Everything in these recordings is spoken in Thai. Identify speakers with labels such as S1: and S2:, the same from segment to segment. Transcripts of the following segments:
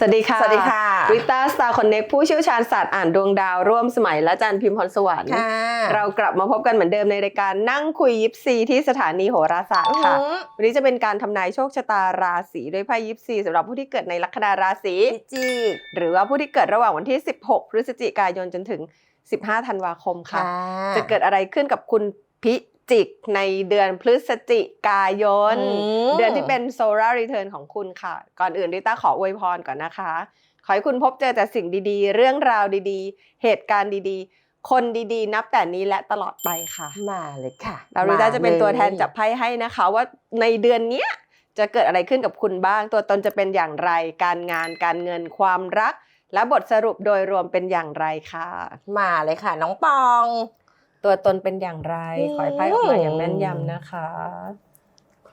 S1: สวัสดีค่ะ
S2: สวัสดีค่ะ
S1: ริต้าสตาร์คอนเน็กผู้เชี่ยวชาญศาสตร์อ่านดวงดาวร่วมสมัยและจันทร์พิมพ์พรสวรรค์
S2: ค่ะ
S1: เรากลับมาพบกันเหมือนเดิมในรายการนั่งคุยยิปซีที่สถานีโหราศาสตร์ค่ะ วันนี้จะเป็นการทำนายโชคชะตาราศีด้วยไพ่ยิปซีสำหรับผู้ที่เกิดในลัคนาราศี
S2: พิจิก
S1: หรือว่าผู้ที่เกิดระหว่างวันที่ 16 พฤศจิกายนจนถึง 15 ธันวาคมค่ะ จะเกิดอะไรขึ้นกับคุณพิ จิกในเดือนพฤศจิกายน
S2: อืม
S1: เดือนที่เป็น solar return ของคุณค่ะ ก่อนอื่นริต้าขออวยพรก่อนนะคะ ขอให้คุณพบเจอแต่สิ่งดีๆ เรื่องราวดีๆ เหตุการณ์ดีๆ คนดีๆ นับแต่นี้และตลอดไปค่ะ
S2: มาเลยค่ะ
S1: เราริต้าจะเป็น
S2: มลย
S1: ตัวแทนจับไพ่ให้นะคะ ว่าในเดือนเนี้ยจะเกิดอะไรขึ้นกับคุณบ้าง ตัวตนจะเป็นอย่างไร การงานการเงินความรัก และบทสรุปโดยรวมเป็นอย่างไรค่ะ
S2: มาเลยค่ะ น้องปอง
S1: ตัวตนเป็นอย่างไร
S2: อืม
S1: ขอให้ไพ่ออกมาอย่างแม่นยำนะคะ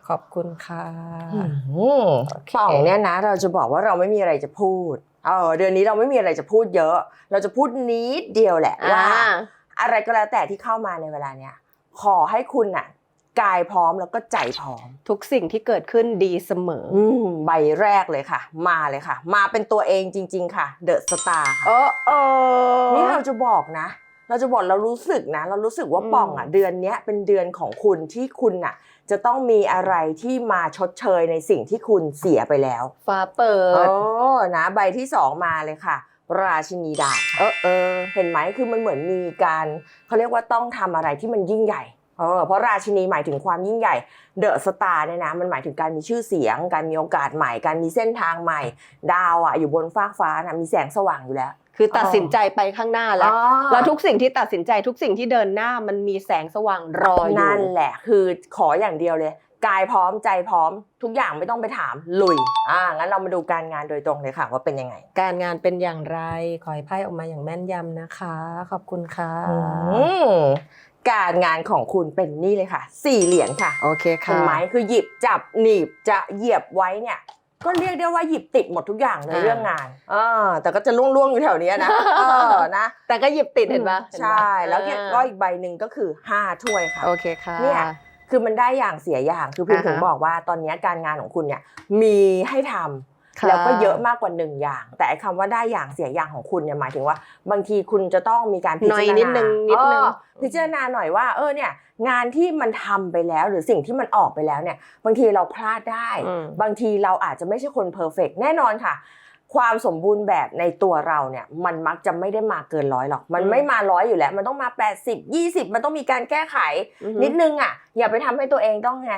S1: ขอบคุณค่ะ
S2: อืม
S1: โอเค
S2: ป่องเนี่ยนะ เราจะบอกว่าเราไม่มีอะไรจะพูดเออเดือนนี้เราไม่มีอะไรจะพูดเยอะ เราจะพูดนิดเดียวแหละว่า
S1: อ่า
S2: อะไรก็แล้วแต่ที่เข้ามาในเวลาเนี้ยขอให้คุณน่ะกายพร้อมแล้วก็ใจพร้อม
S1: ทุกสิ่งที่เกิดขึ้นดีเสมอ
S2: อืมใบแรกเลยค่ะ มาเลยค่ะ มาเป็นตัวเองจริง ๆ ค่ะ เดอะสตาร์ค่ะ
S1: โอ้โอ้
S2: นี่เราจะบอกนะ เราจะบอกเรารู้สึกนะ เรารู้สึกว่า
S1: อืม
S2: ป่องอะเดือนเนี้ยเป็นเดือนของคุณที่คุณอะ จะต้องมีอะไรที่มาชดเชยในสิ่งที่คุณเสียไปแล้ว
S1: ฟ้าเปิ
S2: โอ้
S1: ด
S2: นะใบที่สองมาเลยค่ะ ราชินีดาบ
S1: เอ
S2: ค่ะ
S1: อเออ
S2: เห็นไหมคือมันเหมือนมีการเขาเรียกว่าต้องทำอะไรที่มันยิ่งใหญ่เออเพราะราชินีหมายถึงความยิ่งใหญ่เดอะสตาร์เนี่ยนะมันหมายถึงการมีชื่อเสียง การมีโอกาสใหม่ การมีเส้นทางใหม่ ดาวอะอยู่บนฟากฟ้านะมีแสงสว่างอยู่แล้ว
S1: คือตัดสินใจไปข้างหน้าแล้ว
S2: อ๋อ
S1: แล้วทุกสิ่งที่ตัดสินใจทุกสิ่งที่เดินหน้ามันมีแสงสว่างรออยู่
S2: นั่นแหละ คือขออย่างเดียวเลย กายพร้อมใจพร้อม ทุกอย่างไม่ต้องไปถามลุยอ่างั้นเรามาดูการงานโดยตรงเลยค่ะว่าเป็นยังไง
S1: การงานเป็นอย่างไรขอให้ไพ่ออกมาอย่างแม่นยำนะคะ ขอบคุณค่ะ
S2: อืมการงานของคุณเป็นนี่เลยค่ะ สี่เหรียญค่ะ
S1: โอเคค่ะ
S2: เห็นไหมคือหยิบจับหนีบจะเหยียบไว้เนี่ย ก็เรียกได้ว่าหยิบติดหมดทุกอย่างใน
S1: อ่า
S2: เรื่องงานอ่าแต่ก็จะล่วงๆอยู่แถวเนี้ยนะเออนะ
S1: แต่ก็หยิบติดเห็นปะเห็นปะ
S2: ใช่แล้วเนี่ย
S1: อ่า
S2: ก็อีกใบหนึ่งก็คือห้าถ้วยค่ะ
S1: โอเคค่ะ
S2: เนี่ย คือมันได้อย่างเสียอย่างคือพิม
S1: อ่าฮะ
S2: ถึงบอกว่าตอนนี้การงานของคุณเนี่ยมีให้ทำ
S1: ค่ะ
S2: แล้วก็เยอะมากกว่าหนึ่งอย่าง แต่ไอ้คำว่าได้อย่างเสียอย่างของคุณเนี่ยหมายถึงว่า บางทีคุณจะต้องมีการพิ
S1: หน่
S2: จา
S1: อย
S2: รณา
S1: นิดนึงนิดนึง
S2: เออพิจารณาหน่อยว่าเออเนี่ยงานที่มันทำไปแล้วหรือสิ่งที่มันออกไปแล้วเนี่ยบางทีเราพลาดได้
S1: อืม
S2: บางทีเราอาจจะไม่ใช่คนเพอร์เฟกแน่นอนค่ะความสมบูรณ์แบบในตัวเราเนี่ยมันมักจะไม่ได้มาเกินร้อยหรอก มันไม่มาร้อยอยู่แล้ว มันต้องมา 80 20 มันต้องมีการแก้ไข
S1: อือฮึ
S2: นิดนึงอะอย่าไปทำให้ตัวเองต้องไง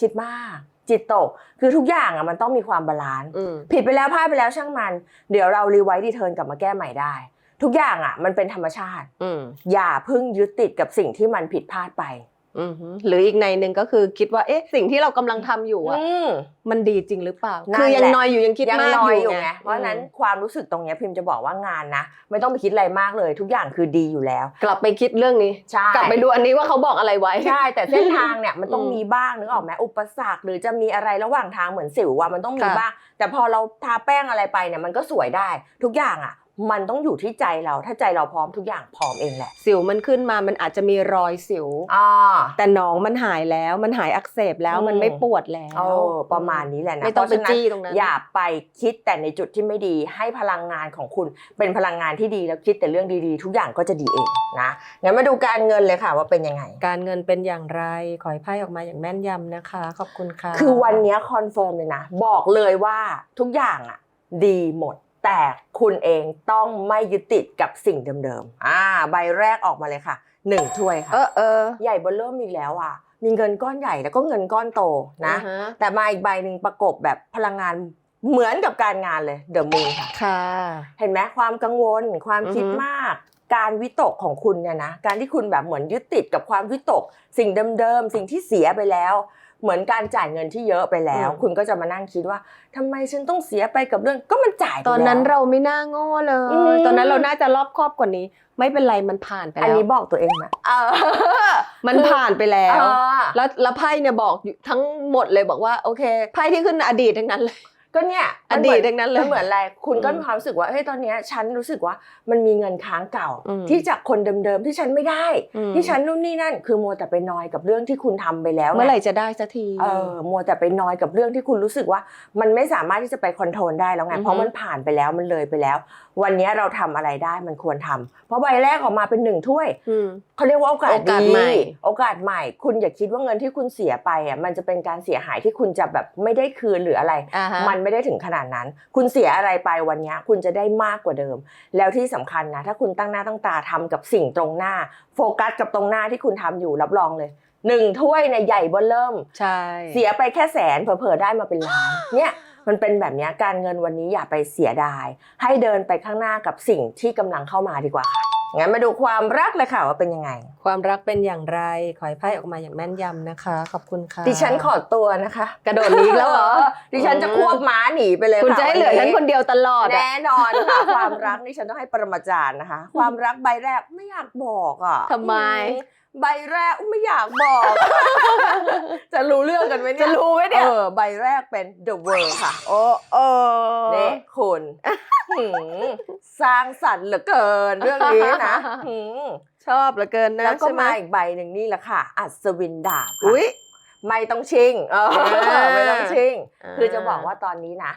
S2: คิดมาก จิตตก คือทุกอย่างอะมันต้องมีความบาลานซ์
S1: อืม
S2: ผิดไปแล้วพลาดไปแล้วช่างมัน เดี๋ยวเรารีไวซ์ดีเทิร์นกลับมาแก้ใหม่ได้ ทุกอย่างอะ มันเป็นธรรมชาติ
S1: อืม
S2: อย่าเพิ่งยึดติดกับสิ่งที่มันผิดพลาดไป
S1: อือ หือหรืออีกในหนึ่งก็คือคิดว่าเอ๊ะสิ่งที่เรากำลังทำอยู่อะ
S2: อืม
S1: มันดีจริงหรือเปล่า
S2: นั่น
S1: คือยัง
S2: แหละ
S1: นอยอยู่ยังคิด
S2: ยัง
S1: มาก
S2: น้อย
S1: อ
S2: อยู่ยู่ไงเพราะฉะนั้นความรู้สึกตรงเนี้ยพิมพ์จะบอกว่างานนะไม่ต้องไปคิดอะไรมากเลย ทุกอย่างคือดีอยู่แล้ว
S1: กลับไปคิดเรื่องนี้
S2: ใช่
S1: กลับไปดูอันนี้ว่าเขาบอกอะไรไว้
S2: ใช่แต่เส้นทางเนี่ยมันต้อง
S1: อืม
S2: มีบ้างนึกออกไหมอุปสรรคหรือจะมีอะไรระหว่างทางเหมือนสิวว่ามันต้องมี
S1: ค่ะ
S2: บ้าง แต่พอเราทาแป้งอะไรไปเนี่ยมันก็สวยได้ ทุกอย่างอะ มันต้องอยู่ที่ใจเราถ้าใจเราพร้อมทุกอย่างพร้อมเองแหละ
S1: สิวมันขึ้นมามันอาจจะมีรอยสิว
S2: อ่า
S1: แต่หนองมันหายแล้วมันหายอักเสบแล้ว
S2: อืม
S1: มันไม่ปวดแล้ว
S2: เออประมาณนี้แหละนะ
S1: ไม่ต้องไป
S2: เพราะฉะนั้น
S1: จี้ตรงนั้น
S2: อย่าไปคิดแต่ในจุดที่ไม่ดีให้พลังงานของคุณเป็นพลังงานที่ดีแล้วคิดแต่เรื่องดีๆ ทุกอย่างก็จะดีเองนะงั้นมาดูการเงินเลยค่ะว่าเป็นยังไง
S1: การเงินเป็นอย่างไร ขอให้ไพ่ออกมาอย่างแม่นยำนะคะ ขอบคุณค่ะ
S2: คือวันเนี้คอนเฟิร์มเลยนะ บอกเลยว่าทุกอย่างอะ ดีหมด แต่คุณเองต้องไม่ยึดติดกับสิ่งเดิมๆ อ่า ใบแรกออกมาเลยค่ะหนึ่งถ้วยค่ะ
S1: เออเออ
S2: ใหญ่เบนเริ่มอีกแล้วอะ มีเงินก้อนใหญ่แล้วก็เงินก้อนโตนะ
S1: อ่าฮ
S2: แต่มาอีกใบหนึ่งประกบแบบพลังงานเหมือนกับการงานเลยเดอะมูนค่ะ
S1: ค่ะ
S2: เห็นไหมความกังวลความคิด
S1: อือฮึ
S2: มาก การวิตกของคุณเนี่ยนะ การที่คุณแบบเหมือนยึดติดกับความวิตก สิ่งเดิมๆ สิ่งที่เสียไปแล้ว เหมือนการจ่ายเงินที่เยอะไปแล้ว คุณก็จะมานั่งคิดว่าทำไมฉันต้องเสียไปกับเรื่องก็มันจ่ายไป
S1: ตอนนั้น
S2: แล้ว
S1: เราไม่น่าโง่เล
S2: อื
S1: ย
S2: ม
S1: ตอนนั้นเราน่าจะรอบคอบกว่านี้ ไม่เป็นไรมันผ่านไป
S2: อัน
S1: แล้ว
S2: นี้บอกตัวเองนะเออ
S1: มันผ่านไปแล้
S2: เอ
S1: ว
S2: อ
S1: แล้ว แล้วไพ่เนี่ยบอกอยู่ทั้งหมดเลยบอกว่าโอเคไพ่ที่ขึ้นอดีตทั้งนั้นเลย
S2: ก็เนี่ย
S1: อ
S2: มันเห
S1: ดี
S2: มื
S1: ต
S2: น
S1: ดังนั้นเล
S2: มัน
S1: ย
S2: เหมือนอะไรคุณก็
S1: อืม
S2: มีความรู้สึกว่าเฮ้ยตอนเนี้ยฉันรู้สึกว่ามันมีเงินค้างเก่า
S1: อืม
S2: ที่จากคนเดิมๆที่ฉันไม่ได้
S1: อืม
S2: ที่ฉันนู่นนี่นั่น คือมัวแต่ไปนอยกับเรื่องที่คุณทำไปแล้ว
S1: เมื่อไหร่
S2: ไง
S1: จะได้สักที
S2: เออมัวแต่ไปนอยกับเรื่องที่คุณรู้สึกว่า มันไม่สามารถที่จะไปคอนโทรลได้แล้วไง
S1: อือฮึ
S2: เพราะมันผ่านไปแล้วมันเลยไปแล้ววันเนี้ยเราทำอะไรได้มันควรทำเพราะใบแรกออกมาเป็นหนึ่งถ้วย
S1: อืม
S2: เขาเรียกว่าโอกาส
S1: โอกาส
S2: ดี
S1: ใหม่
S2: โอกาสใหม่ คุณอย่าคิดว่าเงินที่คุณเสียไปอะมันจะเป็นการเสียหายที่คุณจะแบบไม่ได้คืนหรืออะไร
S1: อ่าฮะ
S2: มันไม่ได้ถึงขนาดนั้น คุณเสียอะไรไปวันเนี้ยคุณจะได้มากกว่าเดิม แล้วที่สำคัญนะ ถ้าคุณตั้งหน้าตั้งตาทำกับสิ่งตรงหน้า โฟกัสกับตรงหน้าที่คุณทำอยู่รับรองเลยหนึ่งถ้วยในยใหญ่เบ้อเริ่ม
S1: ใช่
S2: เสียไปแค่แสนเผลอๆได้มาเป็นล้านเนี่ย มันเป็นแบบเนี้ยการเงินวันนี้อย่าไปเสียดาย ให้เดินไปข้างหน้ากับสิ่งที่กำลังเข้ามาดีกว่าค่ะงั้นมาดูความรักเลยค่ะว่าเป็นยังไง
S1: ความรักเป็นอย่างไร ขอให้ไพ่ออกมาอย่างแม่นยำนะคะ ขอบคุณค่ะ
S2: ดิฉันขอตัวนะคะ
S1: กระโดดหนีอีกแล้วเหรอ
S2: ดิฉันจะควบม้าหนีไปเลย
S1: คุณ
S2: ค่ะ
S1: จะให้เหลือฉันคนเดียวตลอดอะ
S2: แน่นอนค่ะ ความรักนี่ฉันต้องให้ปรมาจารย์นะคะ ความรักใบแรกไม่อยากบอกอะ
S1: ทำไม
S2: ใบแรกไม่อยากบอก จะรู้เรื่องกันไหมเนี่ย
S1: จะรู้ไหมเนี่ย
S2: เออใบแรกเป็น The World ค่ะ
S1: โอ้โอ้
S2: นี่คุณหืมสร้างสรรค์เหลือเกินเรื่องนี้นะหืม
S1: ชอบเหลือเกินนะ
S2: แล้วก็
S1: ใช่ไห
S2: มาอีกใบหนึ่งนี่แหละค่ะ อัศวินดาบค่ะ
S1: อุ้ย
S2: ไม่ต้องชิงเออ
S1: อ่า
S2: ไม่ต้องชิง
S1: อ่า
S2: คือจะบอกว่าตอนนี้นะ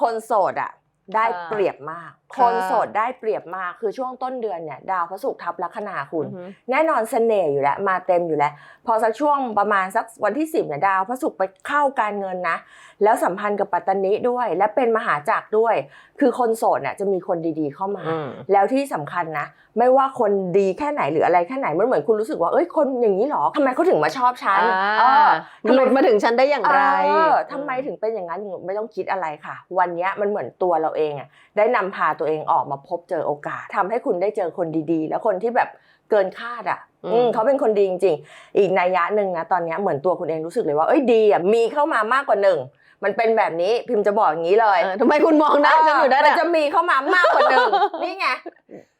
S2: คนโสดอะ ได้
S1: ค่ะ
S2: เปรียบมาก
S1: ค่ะ
S2: คนโสดได้เปรียบมากคือช่วงต้นเดือนเนี่ยดาวพระศุกร์ทับลัคนาคุณ
S1: อือหือ
S2: แน่นอนเสน่ห์อยู่แล้วมาเต็มอยู่แล้ว พอสักช่วงประมาณสักวันที่ 10เนี่ยดาวพระศุกร์ไปเข้าการเงินนะ แล้วสัมพันธ์กับปัตตานิด้วย และเป็นมหาจักรด้วย คือคนโสดเนี่ยจะมีคนดีๆเข้ามา
S1: อืม
S2: แล้วที่สำคัญนะ ไม่ว่าคนดีแค่ไหนหรืออะไรแค่ไหนมันเหมือนคุณรู้สึกว่าเอ้ยคนอย่างนี้หรอทำไมเขาถึงมาชอบฉันเออ
S1: หลุดมาถึงฉันได้อย่างไร
S2: เออทำไมถึงเป็นอย่างนั้นไม่ต้องคิดอะไรค่ะ วันเนี้ยมันเหมือนตัวเราเองอะได้นำพาตัวเองออกมาพบเจอโอกาสทำให้คุณได้เจอคนดีๆ แล้วคนที่แบบเกินคาดอะ
S1: อืม
S2: อืมเขาเป็นคนดีจริงๆ อีกนัยยะหนึ่งนะตอนเนี้ยเหมือนตัวคุณเองรู้สึกเลยว่าเอ้ยดีอะมีเข้ามามากกว่าหนึ่งมันเป็นแบบนี้พิมพ์จะบอกอย่างนี้เลย
S1: เออทำไมคุณมองหน้าฉันอยู่ได้
S2: มัน
S1: อะ
S2: จะมีเข้ามามากกว่าหนึ่งนี่ไง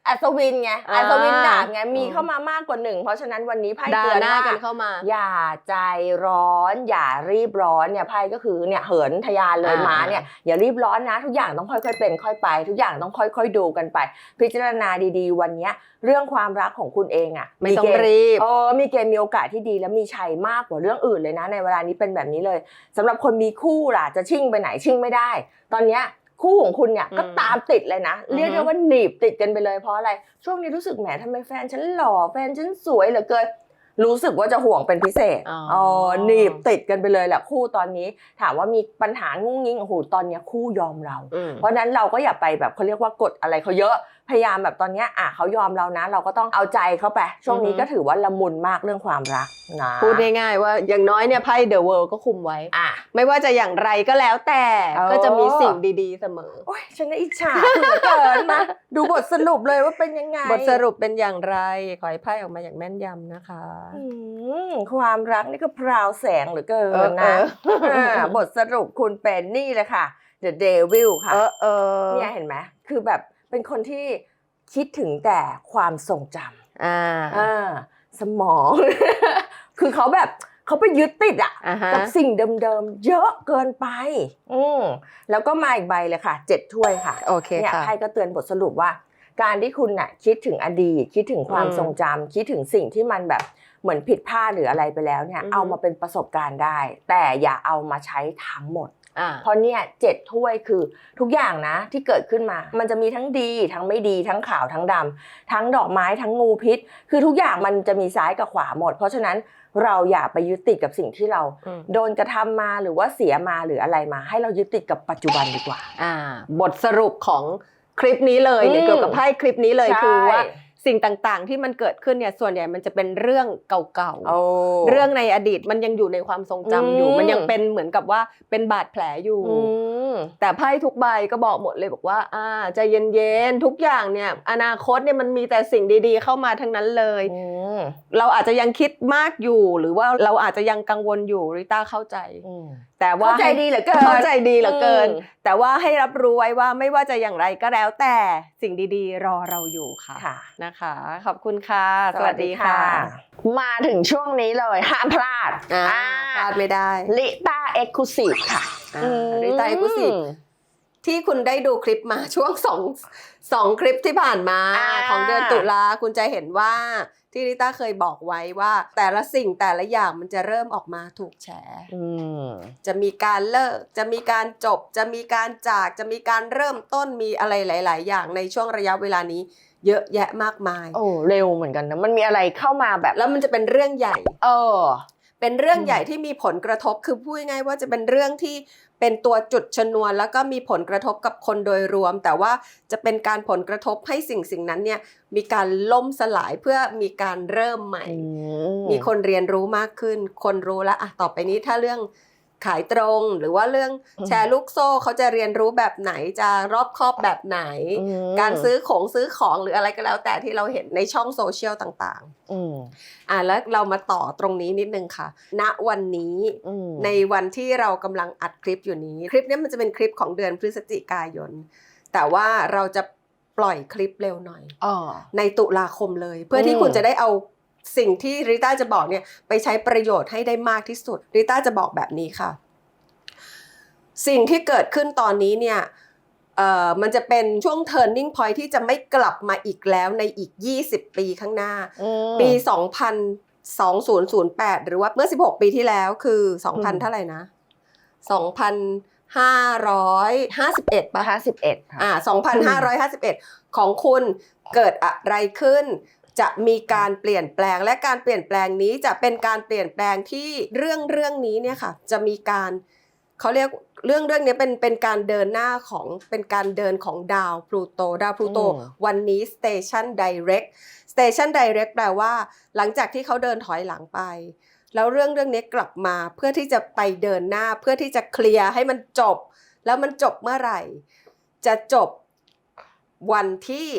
S2: อัศวินไง
S1: อ่า
S2: อัศวินดาบไงมี
S1: อืม
S2: เข้ามามากกว่าหนึ่งเพราะฉะนั้นวันนี้ไพ่
S1: ด่า
S2: เตือน
S1: หน้า
S2: ว่า
S1: กันเข้ามา
S2: อย่าใจร้อน อย่ารีบร้อนเนี่ยไพ่ก็คือเนี่ยเหินทะยานเลย
S1: อ่า
S2: ม้าเนี่ยอย่ารีบร้อนนะ ทุกอย่างต้องค่อยๆเป็นค่อยไป ทุกอย่างต้องค่อย ๆ ดูกันไป พิจารณาดีๆ วันเนี้ยเรื่องความรักของคุณเองอะ
S1: ไม่ต้อง
S2: เกณฑ์
S1: รีบ
S2: เออมีเกณฑ์มีโอกาสที่ดีและมีชัยมากกว่าเรื่องอื่นเลยนะ ในเวลานี้เป็นแบบนี้เลยสำหรับคนมีคู่ล่ะจะชิ่งไปไหนชิ่งไม่ได้ ตอนเนี้ย คู่ของคุณเนี่ยก็
S1: อืม
S2: ตามติดเลยนะ
S1: อือฮึ
S2: เรียกได้ว่าหนีบติดกันไปเลยเพราะอะไร ช่วงนี้รู้สึกแหมทำไมแฟนฉันหล่อแฟนฉันสวยเหลือเกินรู้สึกว่าจะห่วงเป็นพิเศษ
S1: อ๋ออ๋
S2: อหนีบติดกันไปเลยแหละคู่ตอนนี้ ถามว่ามีปัญหางุ้งงิ้งโอ้โหตอนเนี้ยคู่ยอมเรา
S1: อืม
S2: เพราะฉะนั้นเราก็อย่าไปแบบเขาเรียกว่ากดอะไรเขาเยอะพยายามแบบตอนเนี้ยอะเขายอมเรานะ เราก็ต้องเอาใจเขาไป ช่วงนี้
S1: อือฮึ
S2: ก็ถือว่าละมุนมากเรื่องความรักนะ
S1: พูดง่ายๆว่าอย่างน้อยเนี่ยไพ่เดอะเวิลด์ก็คุมไว้
S2: อะ
S1: ไม่ว่าจะอย่างไรก็แล้วแต่
S2: เออ
S1: ก็จะมีสิ่งดีๆเสมอ
S2: โอ้ยฉันน่ะอิจฉาคุณเหลือเกินมาดูบทสรุปเลยว่าเป็นยังไง
S1: บทสรุปเป็นอย่างไร ขอให้ไพ่ออกมาอย่างแม่นยำนะคะ
S2: อืมความรักนี่ก็พราวแสงเหลือเกิ
S1: เออน
S2: นะ
S1: เออ
S2: อ่าบทสรุปคุณเป็นนี่เลยค่ะ The Devil ค่ะ
S1: เออเออ
S2: เนี่ยเห็นไหมคือแบบ เป็นคนที่คิดถึงแต่ความทรงจำ
S1: อ่า
S2: อ่าสมอง คือเขาแบบเขาไปยึดติดอะ
S1: อ่าฮะ
S2: กับสิ่งเดิมๆ เยอะเกินไป อืมแล้วก็มาอีกใบเลยค่ะเจ็ดถ้วยค่ะ
S1: โอเค
S2: เนี่ย
S1: ค่ะ
S2: ไพ่ก็เตือนบทสรุปว่า การที่คุณน่ะคิดถึงอดีตคิดถึงความ
S1: อืม
S2: ทรงจำคิดถึงสิ่งที่มันแบบเหมือนผิดพลาดหรืออะไรไปแล้วเนี่ย
S1: อือฮึ
S2: เอามาเป็นประสบการณ์ได้ แต่อย่าเอามาใช้ทั้งหมด
S1: อ่า
S2: เพราะเนี่ยเจ็ดถ้วยคือทุกอย่างนะที่เกิดขึ้นมา มันจะมีทั้งดีทั้งไม่ดีทั้งขาวทั้งดำทั้งดอกไม้ทั้งงูพิษ คือทุกอย่างมันจะมีซ้ายกับขวาหมด เพราะฉะนั้นเราอย่าไปยึดติดกับสิ่งที่เรา
S1: อืม
S2: โดนกระทำมาหรือว่าเสียมาหรืออะไรมา ให้เรายึดติดกับปัจจุบันดีกว่า
S1: อ่า บทสรุปของคลิปนี้เลยหรือ
S2: ม
S1: เกี่ยวกับไพ่คลิปนี้เลย
S2: ใช่
S1: คือว่า สิ่งต่างๆ ที่มันเกิดขึ้นเนี่ยส่วนใหญ่มันจะเป็นเรื่องเก่า
S2: โอ้
S1: ๆเรื่องในอดีตมันยังอยู่ในความทรงจำอยู่
S2: อืม
S1: มันยังเป็นเหมือนกับว่าเป็นบาดแผลอยู่
S2: อืม
S1: แต่ไพ่ทุกใบก็บอกหมดเลยบอกว่า อ่าใจเย็นๆทุกอย่างเนี่ย อนาคตเนี่ยมันมีแต่สิ่งดีๆ เข้ามาทั้งนั้นเลย
S2: อืม
S1: เราอาจจะยังคิดมากอยู่หรือว่าเราอาจจะยังกังวลอยู่ริต้าเข้าใจ
S2: อืม
S1: แต่ว่า
S2: เข้าใจดีเหลือเกิน
S1: เข้าใจดีเหลือเกิน
S2: อืม
S1: แต่ว่าให้รับรู้ไว้ว่าไม่ว่าจะอย่างไรก็แล้วแต่สิ่งดีๆ รอเราอยู่ค่ะ
S2: ค่ะ
S1: นะคะ ขอบคุณค่ะ สวัสดีค่ะ
S2: มาถึงช่วงนี้เลยห้ามพลาด
S1: อ่า
S2: อ่า
S1: พลาดไม่ได้
S2: ลิต้าเอ็กซ์คลูซีฟค่ะ
S1: อ่า ริต้าเอ็กซ์คลูซีฟที่คุณได้ดูคลิปมาช่วงสองสองคลิปที่ผ่านมา
S2: อ่า
S1: ของเดือนตุลาคุณจะเห็นว่าที่ริต้าเคยบอกไว้ว่า แต่ละสิ่งแต่ละอย่างมันจะเริ่มออกมาถูกแฉ
S2: อืม
S1: จะมีการเลิก จะมีการจบ จะมีการจากจะมีการเริ่มต้นมีอะไรหลาย ๆ อย่างในช่วงระยะเวลานี้ เยอะแยะมากมาย
S2: โอ้เร็วเหมือนกันนะมันมีอะไรเข้ามาแบบ
S1: แล้วมันจะเป็นเรื่องใหญ่
S2: เออ
S1: เป็นเรื่อง
S2: อืม
S1: ใหญ่ที่มีผลกระทบคือพูดง่ายๆว่าจะเป็นเรื่องที่เป็นตัวจุดชนวน แล้วก็มีผลกระทบกับคนโดยรวม แต่ว่าจะเป็นการผลกระทบให้สิ่งสิ่งนั้นเนี่ยมีการล่มสลายเพื่อมีการเริ่มใหม่
S2: อื
S1: มีคนเรียนรู้มากขึ้น คนรู้แล้วอะต่อไปนี้ถ้าเรื่อง ขายตรง หรือว่าเรื่องแชร์ลูกโซ่เขาจะเรียนรู้แบบไหนจะรอบคอบแบบไหน
S2: อืม
S1: การซื้อของซื้อของหรืออะไรก็แล้ว แต่ที่เราเห็นในช่องโซเชียลต่าง
S2: อืม
S1: ๆอะแล้วเรามาต่อตรงนี้นิดนึงค่ะ ณวันนี้
S2: อืม
S1: ในวันที่เรากำลังอัดคลิปอยู่นี้ คลิปนี้มันจะเป็นคลิปของเดือนพฤศจิกายน แต่ว่าเราจะปล่อยคลิปเร็วหน่อย
S2: อ๋อ
S1: ในตุลาคมเลย เพื่อที่
S2: อืม
S1: คุณจะได้เอา สิ่งที่ริต้าจะบอกเนี่ยไปใช้ประโยชน์ให้ได้มากที่สุดริต้าจะบอกแบบนี้ค่ะ สิ่งที่เกิดขึ้นตอนนี้เนี่ยเอ่อมันจะเป็นช่วง turning point ที่จะไม่กลับมาอีกแล้วในอีก 20 ปีข้างหน้า
S2: อืม
S1: ปี 2008 หรือว่าเมื่อ 16 ปีที่แล้วคือ
S2: อืม
S1: 2,000 เท่าไหร่นะ 2,551ป่ะ
S2: ห้าสิบเอ็ดค่ะ
S1: อ่า2,551 ของคุณเกิดอะไรขึ้น จะมีการเปลี่ยนแปลง และการเปลี่ยนแปลงนี้จะเป็นการเปลี่ยนแปลงที่เรื่องเรื่องนี้เนี่ยค่ะจะมีการเขาเรียกเรื่องเรื่องนี้เป็นเป็นการเดินหน้าของเป็นการเดินของดาวพลูโตดาวพลูโต
S2: อืม
S1: วันนี้ Station Direct Station Direct แปลว่า หลังจากที่เขาเดินถอยหลังไป แล้วเรื่องเรื่องนี้กลับมาเพื่อที่จะไปเดินหน้าเพื่อที่จะเคลียร์ให้มันจบ แล้วมันจบเมื่อไหร่ จะจบวันที่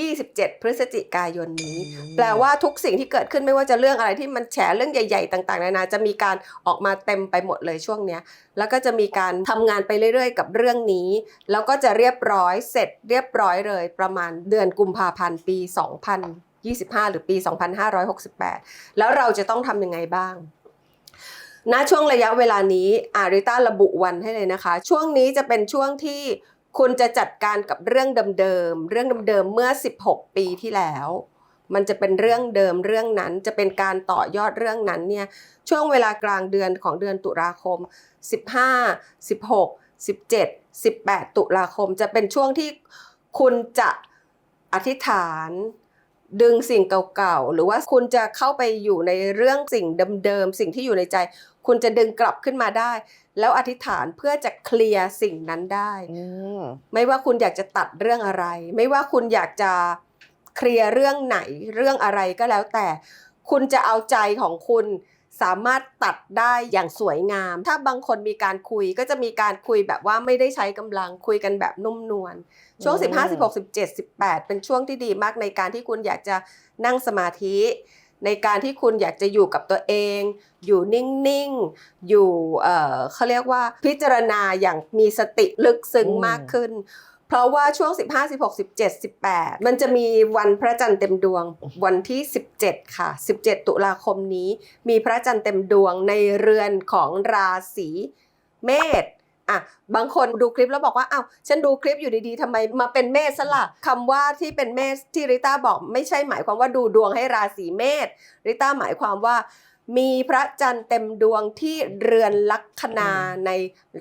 S1: 27 พฤศจิกายนนี้ แปลว่าทุกสิ่งที่เกิดขึ้นไม่ว่าจะเรื่องอะไรที่มันแฉเรื่องใหญ่ๆ ต่างๆนานาจะมีการออกมาเต็มไปหมดเลยช่วงเนี้ยแล้วก็จะมีการทำงานไปเรื่อยๆ กับเรื่องนี้ แล้วก็จะเรียบร้อยเสร็จเรียบร้อยเลย ประมาณเดือนกุมภาพันธ์ปี 2025 หรือปี 2568 แล้วเราจะต้องทำยังไงบ้างณช่วงระยะเวลานี้อาริต้าระบุวันให้เลยนะคะ ช่วงนี้จะเป็นช่วงที่ คุณจะจัดการกับเรื่องเดิมๆเรื่องเดิมๆเมื่อ 16 ปีที่แล้ว มันจะเป็นเรื่องเดิมเรื่องนั้นจะเป็นการต่อยอดเรื่องนั้นเนี่ยช่วงเวลากลางเดือนของเดือนตุลาคม 15 16 17 18 ตุลาคม จะเป็นช่วงที่คุณจะอธิษฐานดึงสิ่งเก่าๆ หรือว่าคุณจะเข้าไปอยู่ในเรื่องสิ่งเดิมๆ สิ่งที่อยู่ในใจ คุณจะดึงกลับขึ้นมาได้ แล้วอธิษฐานเพื่อจะเคลียร์สิ่งนั้นได้
S2: อืม
S1: ไม่ว่าคุณอยากจะตัดเรื่องอะไร ไม่ว่าคุณอยากจะเคลียร์เรื่องไหนเรื่องอะไรก็แล้วแต่ คุณจะเอาใจของคุณสามารถตัดได้อย่างสวยงาม ถ้าบางคนมีการคุยก็จะมีการคุยแบบว่าไม่ได้ใช้กำลังคุยกันแบบนุ่มนวลช่วง
S2: อืม
S1: 15 16 17 18 เป็นช่วงที่ดีมากในการที่คุณอยากจะนั่งสมาธิ ในการที่คุณอยากจะอยู่กับตัวเอง อยู่นิ่งๆ อยู่เอ่อเขาเรียกว่าพิจารณาอย่างมีสติลึกซึ้ง
S2: อืม
S1: มากขึ้น เพราะว่าช่วง 15 16 17 18 มันจะมีวันพระจันทร์เต็มดวงวันที่ 17 ค่ะ 17 ตุลาคมนี้ มีพระจันทร์เต็มดวงในเรือนของราศีเมษ อะบางคนดูคลิปแล้วบอกว่าอ้าวฉันดูคลิปอยู่ดีๆทำไมมาเป็นเมษซะละคำว่าที่เป็นเมษที่ริต้าบอกไม่ใช่หมายความว่าดูดวงให้ราศีเมษริต้าหมายความว่า มีพระจันทร์เต็มดวงที่เรือนลัคนาใน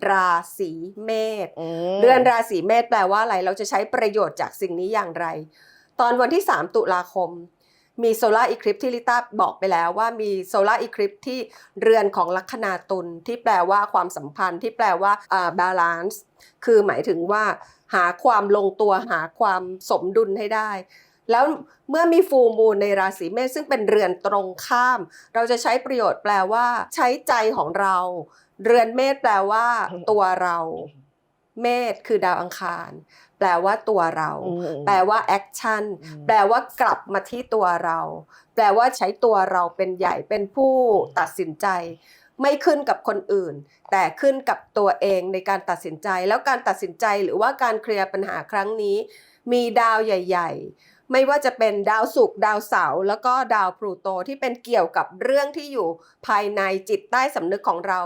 S1: ราศีเมษ
S2: ม
S1: เรือนราศีเมษแปลว่าอะไรเราจะใช้ประโยชน์จากสิ่งนี้อย่างไร ตอนวันที่ 3 ตุลาคม มีโซลาร์อีคลิปที่ลิต้าบอกไปแล้วว่ามีโซลาร์อีคลิปที่เรือนของลัคนาตุลที่แปลว่าความสัมพันธ์ที่แปลว่าอ่าบาลานซ์คือหมายถึงว่าหาความลงตัวหาความสมดุลให้ได้ แล้วเมื่อมีฟูมูลในราศีเมษซึ่งเป็นเรือนตรงข้าม เราจะใช้ประโยชน์แปลว่า ใช้ใจของเรา เรือนเมษแปลว่า ตัวเรา เมษคือดาวอังคาร แปลว่าตัวเรา
S2: อืม
S1: แปลว่าแอคชั่น
S2: อืม
S1: แปลว่ากลับมาที่ตัวเรา แปลว่าใช้ตัวเราเป็นใหญ่เป็นผู้ตัดสินใจ ไม่ขึ้นกับคนอื่น แต่ขึ้นกับตัวเองในการตัดสินใจ แล้วการตัดสินใจหรือว่าการเคลียร์ปัญหาครั้งนี้ มีดาวใหญ่ ๆ ไม่ว่าจะเป็นดาวศุกร์ดาวเสาร์แล้วก็ดาวพลูโตที่เป็นเกี่ยวกับเรื่องที่อยู่ภายในจิตใต้สำนึกของเรา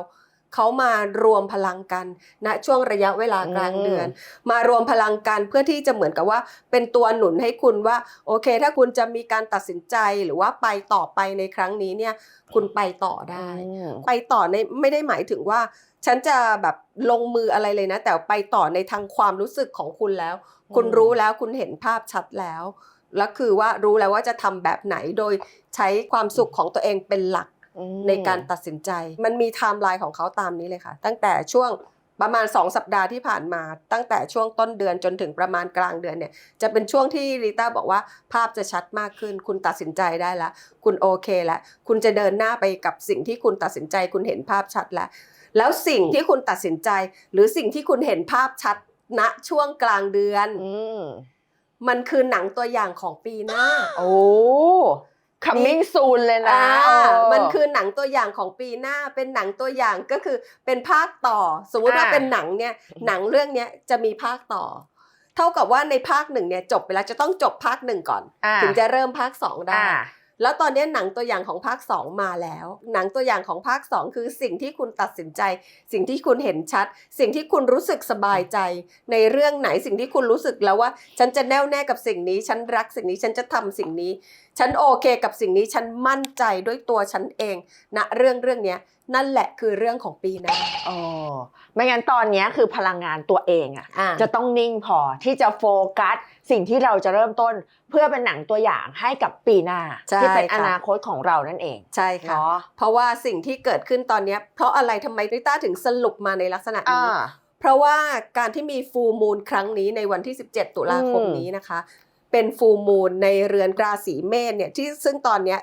S1: เขามารวมพลังกันณช่วงระยะเวลากลางเดือน มารวมพลังกันเพื่อที่จะเหมือนกับว่า เป็นตัวหนุนให้คุณว่า โอเค ถ้าคุณจะมีการตัดสินใจหรือว่าไปต่อไปในครั้งนี้เนี่ย คุณไปต่อได้
S2: อืม
S1: ไปต่อในไม่ได้หมายถึงว่า ฉันจะแบบลงมืออะไรเลยนะ แต่ไปต่อในทางความรู้สึกของคุณแล้ว คุณ
S2: อืม
S1: รู้แล้วคุณเห็นภาพชัดแล้วแล้วคือว่ารู้แล้วว่าจะทำแบบไหนโดยใช้ความสุขของตัวเองเป็นหลัก
S2: อืม
S1: ในการตัดสินใจ มันมีไทม์ไลน์ของเขาตามนี้เลยค่ะ ตั้งแต่ช่วงประมาณ 2 สัปดาห์ที่ผ่านมา ตั้งแต่ช่วงต้นเดือนจนถึงประมาณกลางเดือนเนี่ย จะเป็นช่วงที่ริต้าบอกว่าภาพจะชัดมากขึ้น คุณตัดสินใจได้แล้ว คุณโอเคแล้ว คุณจะเดินหน้าไปกับสิ่งที่คุณตัดสินใจ คุณเห็นภาพชัดแล้ว แล้วสิ่งที่คุณตัดสินใจ หรือสิ่งที่คุณเห็นภาพชัดณช่วงกลางเดือน
S2: อืม
S1: มันคือหนังตัวอย่างของปีหน้า
S2: โอ้ coming soon เลยนะ
S1: อ่า
S2: เออ
S1: มันคือหนังตัวอย่างของปีหน้าเป็นหนังตัวอย่างก็คือเป็นภาคต่อ สมมุติว่า
S2: อ่า
S1: เป็นหนังเนี่ยหนังเรื่องเนี้ยจะมีภาคต่อ เท่ากับว่าในภาคหนึ่งเนี่ยจบไปแล้วจะต้องจบภาคหนึ่งก่อน
S2: อ่า
S1: ถึงจะเริ่มภาคสองได้
S2: อ่า
S1: แล้วตอนนี้หนังตัวอย่างของภาค 2 มาแล้ว หนังตัวอย่างของภาค 2 คือสิ่งที่คุณตัดสินใจ สิ่งที่คุณเห็นชัด สิ่งที่คุณรู้สึกสบายใจ ในเรื่องไหนสิ่งที่คุณรู้สึกแล้วว่า ฉันจะแน่วแน่กับสิ่งนี้ ฉันรักสิ่งนี้ฉันจะทำสิ่งนี้ ฉันโอเคกับสิ่งนี้ฉันมั่นใจด้วยตัวฉันเองณเรื่องเรื่องนี้นั่นแหละคือเรื่องของปีหน้า
S2: อ๋อ ไม่งั้นตอนเนี้ยคือพลังงานตัวเองอะ
S1: อ่า
S2: จะต้องนิ่งพอที่จะโฟกัสสิ่งที่เราจะเริ่มต้นเพื่อเป็นหนังตัวอย่างให้กับปีหน้า
S1: ใช่
S2: ที่เป็น
S1: ค่ะ
S2: อนาคตของเรานั่นเอง
S1: ใช่ค่ะ
S2: เนาะ
S1: เพราะว่าสิ่งที่เกิดขึ้นตอนเนี้ยเพราะอะไรทำไมริต้าถึงสรุปมาในลักษณะ
S2: อ่า
S1: นี้เพราะว่าการที่มีฟูมูลครั้งนี้ในวันที่ 17 ตุลาคม
S2: อืม
S1: นี้นะคะ เป็นฟูมูลในเรือนราศีเมษเนี่ยที่ซึ่งตอนเนี้ย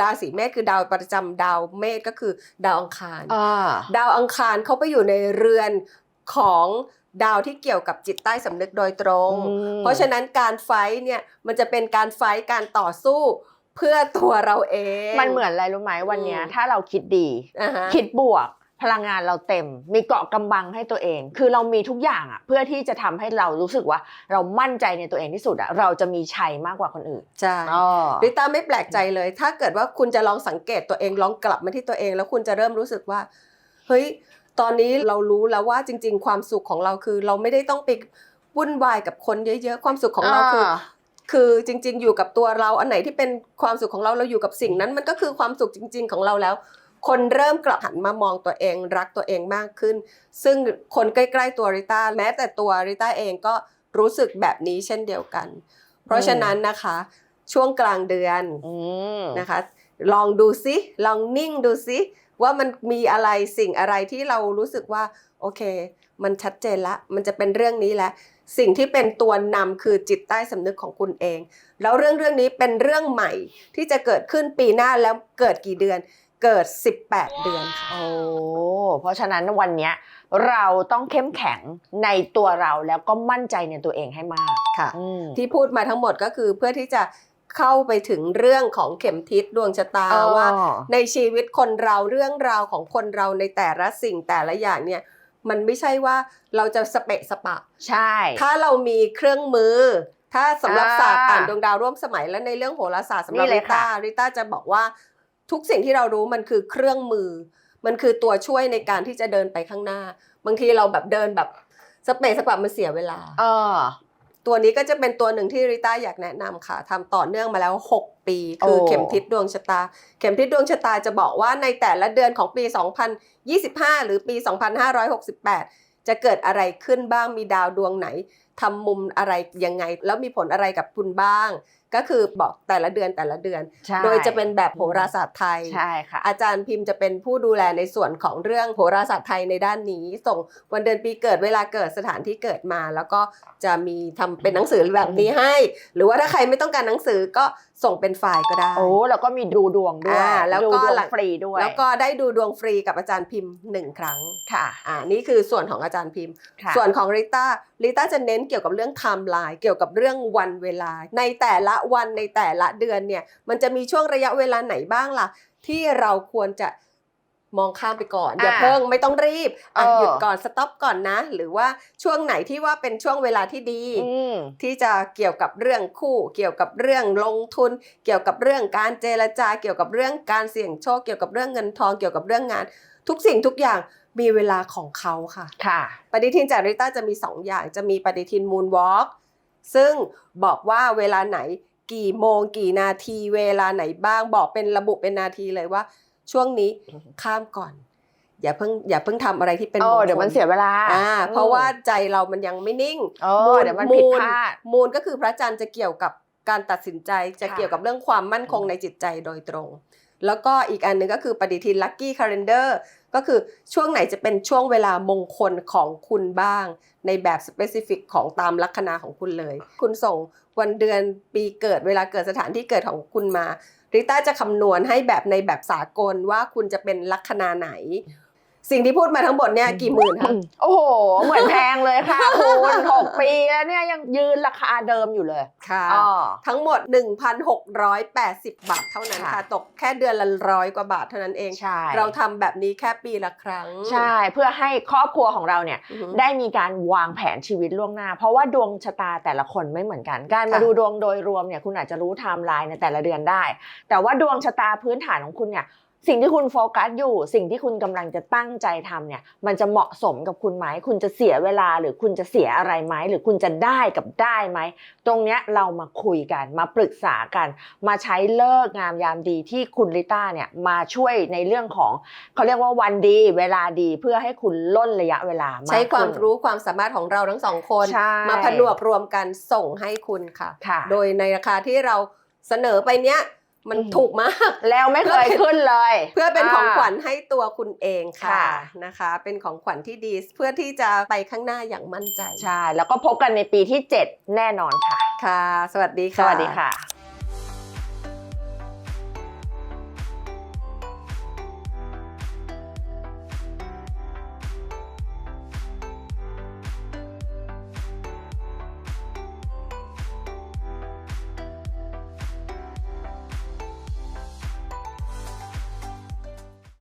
S1: ราศีเมษคือดาวประจำดาวเมษก็คือดาวอังคาร
S2: อ่า
S1: ดาวอังคารเขาไปอยู่ในเรือนของดาวที่เกี่ยวกับจิตใต้สำนึกโดยตรง
S2: อืม
S1: เพราะฉะนั้นการไฟท์เนี่ยมันจะเป็นการไฟท์การต่อสู้เพื่อตัวเราเอง
S2: มันเหมือนอะไรรู้ไหมวันเนี้ย
S1: อืม
S2: ถ้าเราคิดดี
S1: อ่าฮะ
S2: คิดบวก พลังงานเราเต็ม มีเกาะกำบังให้ตัวเอง คือเรามีทุกอย่างอะเพื่อที่จะทำให้เรารู้สึกว่าเรามั่นใจในตัวเองที่สุดอะเราจะมีชัยมากกว่าคนอื่น
S1: ใช่
S2: อ๋อ
S1: ริต้าไม่แปลกใจเลย ถ้าเกิดว่าคุณจะลองสังเกตตัวเองลองกลับมาที่ตัวเอง แล้วคุณจะเริ่มรู้สึกว่าเฮ้ยตอนนี้เรารู้แล้วว่าจริง ๆ ความสุขของเราคือเราไม่ได้ต้องไปวุ่นวายกับคนเยอะๆ ความสุขของเราคือคือจริง ๆ อยู่กับตัวเราอันไหนที่เป็นความสุขของเราเราอยู่กับสิ่งนั้นมันก็คือความสุขจริง ๆ ของเราแล้ว คนเริ่มกลับหันมามองตัวเอง รักตัวเองมากขึ้น ซึ่งคนใกล้ๆตัวริต้าแม้แต่ตัวริต้าเองก็รู้สึกแบบนี้เช่นเดียวกัน เพราะฉะนั้นนะคะช่วงกลางเดือน
S2: อืม
S1: นะคะ ลองดูซิลองนิ่งดูซิว่ามันมีอะไรสิ่งอะไรที่เรารู้สึกว่าโอเค มันชัดเจนละมันจะเป็นเรื่องนี้แล้วสิ่งที่เป็นตัวนำคือจิตใต้สำนึกของคุณเอง แล้วเรื่องเรื่องนี้เป็นเรื่องใหม่ที่จะเกิดขึ้นปีหน้าแล้วเกิดกี่เดือน เกิด 18 เดือนค่ะ
S2: โอ้ เพราะฉะนั้นวันเนี้ยเราต้องเข้มแข็งในตัวเราแล้วก็มั่นใจในตัวเองให้มาก
S1: ค่ะ
S2: อืม
S1: ที่พูดมาทั้งหมดก็คือเพื่อที่จะเข้าไปถึงเรื่องของเข็มทิศดวงชะตา
S2: อ๋อ
S1: ว่า ในชีวิตคนเราเรื่องราวของคนเราในแต่ละสิ่งแต่ละอย่างเนี่ย มันไม่ใช่ว่าเราจะสเปะสปะ
S2: ใช่
S1: ถ้าเรามีเครื่องมือ ถ้าสำหรับ
S2: อ่า
S1: ศาสตร์อ่านดวงดาวร่วมสมัยและในเรื่องโหราศาสตร์สำหรับ
S2: นี่เล
S1: ริ
S2: ยค่ะ
S1: ต้าริต้าจะบอกว่า ทุกสิ่งที่เรารู้มันคือเครื่องมือ มันคือตัวช่วยในการที่จะเดินไปข้างหน้า บางทีเราแบบเดินแบบสเปะสปะมันเสียเวลา
S2: เออ
S1: ตัวนี้ก็จะเป็นตัวหนึ่งที่ริต้าอยากแนะนำค่ะทำต่อเนื่องมาแล้ว 6 ปี คือ
S2: โอ้
S1: เข็มทิศดวงชะตา เข็มทิศดวงชะตาจะบอกว่าในแต่ละเดือนของปี 2025 หรือปี 2568 จะเกิดอะไรขึ้นบ้างมีดาวดวงไหนทำมุมอะไรยังไง แล้วมีผลอะไรกับคุณบ้าง ก็คือบอกแต่ละเดือนแต่ละเดือน
S2: ใช่
S1: โดยจะเป็นแบบโหราศาสตร์ไทย
S2: ใช่ค่ะ
S1: อาจารย์พิมพ์จะเป็นผู้ดูแลในส่วนของเรื่องโหราศาสตร์ไทยในด้านนี้ ส่งวันเดือนปีเกิดเวลาเกิดสถานที่เกิดมา แล้วก็จะมีทำเป็นหนังสือแบบนี้ให้ หรือว่าถ้าใครไม่ต้องการหนังสือก็ส่งเป็นไฟล์ก็ได้
S2: โอ้แล้วก็มีดูดวงด้วย
S1: อ่าแล้วก็
S2: ดูดว
S1: หลั
S2: ง
S1: ง
S2: ฟรีด้วย
S1: แล้วก็ได้ดูดวงฟรีกับอาจารย์พิมพ์หนึ่งครั้ง
S2: ค่ะ
S1: อ่านี่คือส่วนของอาจารย์พิมพ์
S2: ค่ะ
S1: ส่วนของริต้าริต้าจะเน้นเกี่ยวกับเรื่องไทม์ไลน์เกี่ยวกับเรื่องวันเวลาในแต่ละวันในแต่ละเดือนเนี่ยมันจะมีช่วงระยะเวลาไหนบ้างล่ะ ที่เราควรจะมองข้ามไปก่อนอย่า
S2: อ่า
S1: เพิ่งไม่ต้องรีบอะ
S2: เออ
S1: หยุดก่อนสต็อปก่อนนะ หรือว่าช่วงไหนที่ว่าเป็นช่วงเวลาที่ดี
S2: อืม
S1: ที่จะเกี่ยวกับเรื่องคู่ เกี่ยวกับเรื่องลงทุน เกี่ยวกับเรื่องการเจรจา เกี่ยวกับเรื่องการเสี่ยงโชค เกี่ยวกับเรื่องเงินทองเกี่ยวกับเรื่องงาน ทุกสิ่งทุกอย่างมีเวลาของเขาค่ะ
S2: ค่ะ
S1: ปฏิทินจากริต้าจะมี 2 อย่างจะมีปฏิทิน Moonwalk ซึ่งบอกว่าเวลาไหน กี่โมงกี่นาทีเวลาไหนบ้างบอกเป็นระบุเป็นนาทีเลยว่า ช่วงนี้ข้ามก่อน อย่าเพิ่งอย่าเพิ่งทำอะไรที่เป็น
S2: โอ้
S1: มงคล
S2: เดี๋ยวมันเสียเวลา
S1: อ่าเพราะว่าใจเรามันยังไม่นิ่ง
S2: โอ้เดี๋ยวมันผิดพลาด
S1: มูลก็คือพระจันทร์จะเกี่ยวกับการตัดสินใจจะ
S2: ค่ะ
S1: เกี่ยวกับเรื่องความมั่นคงในจิตใจโดยตรง แล้วก็อีกอันหนึงก็คือปฏิทิน Lucky Calendar ก็คือช่วงไหนจะเป็นช่วงเวลามงคลของคุณบ้าง ในแบบ specific ของตามลัคนาของคุณเลย คุณส่ง วันเดือนปีเกิดเวลาเกิดสถานที่เกิดของคุณมาริต้าจะคำนวณให้แบบในแบบสากลว่าคุณจะเป็นลัคนาไหน สิ่งที่พูดมาทั้งหมดเนี่ยกี่หมื่นคะ
S2: โอ้โห เหมือนแพงเลยค่ะ คุณหกปีแล้วเนี่ยยังยืนราคาเดิมอยู่เลย
S1: ค่ะ
S2: อ๋อ
S1: ทั้งหมด 1,680 บาทเท่านั้น
S2: ค่ะ
S1: ค่ะ ตกแค่เดือนละร้อยกว่าบาทเท่านั้นเอง
S2: ใช่
S1: เราทำแบบนี้แค่ปีละครั้ง
S2: ใช่ เพื่อให้ครอบครัวของเราเนี่ย
S1: อือฮึ
S2: ได้มีการวางแผนชีวิตล่วงหน้า เพราะว่าดวงชะตาแต่ละคนไม่เหมือนกัน การมา
S1: ค่ะ
S2: ดูดวงโดยรวมเนี่ยคุณอาจจะรู้ไทม์ไลน์ในแต่ละเดือนได้ แต่ว่าดวงชะตาพื้นฐานของคุณเนี่ย สิ่งที่คุณโฟกัสอยู่ สิ่งที่คุณกำลังจะตั้งใจทำเนี่ย มันจะเหมาะสมกับคุณไหม คุณจะเสียเวลาหรือคุณจะเสียอะไรไหม หรือคุณจะได้กับได้ไหม ตรงเนี้ยเรามาคุยกัน มาปรึกษากัน มาใช้เลิกษ์งามยามดีที่คุณลิต้าเนี่ยมาช่วยในเรื่องของเขาเรียกว่าวันดี เวลาดีเพื่อให้คุณล่นระยะเวลามาก
S1: ใช้ความ
S2: ขึ้น
S1: รู้ความสามารถของเราทั้งสองคน
S2: ใช่
S1: มาผนวกรวมกันส่งให้คุณค่ะ
S2: ค่ะ
S1: โดยในราคาที่เราเสนอไปเนี้ย มัน
S2: อืม
S1: ถูกมาก
S2: แล้วไม่เคยขึ้นเลย
S1: เพื่อเป็นของขวัญาให้ตัวคุณเองค่ะ
S2: ค่ะ
S1: นะคะ เป็นของขวัญที่ดีเพื่อที่จะไปข้างหน้าอย่างมั่นใจ
S2: ใช่ แล้วก็พบกันในปีที่ 7 แน่นอนค่ะ
S1: ค่ะ สวัสดี
S2: ส
S1: ค่ะ
S2: วัสดีค่ะ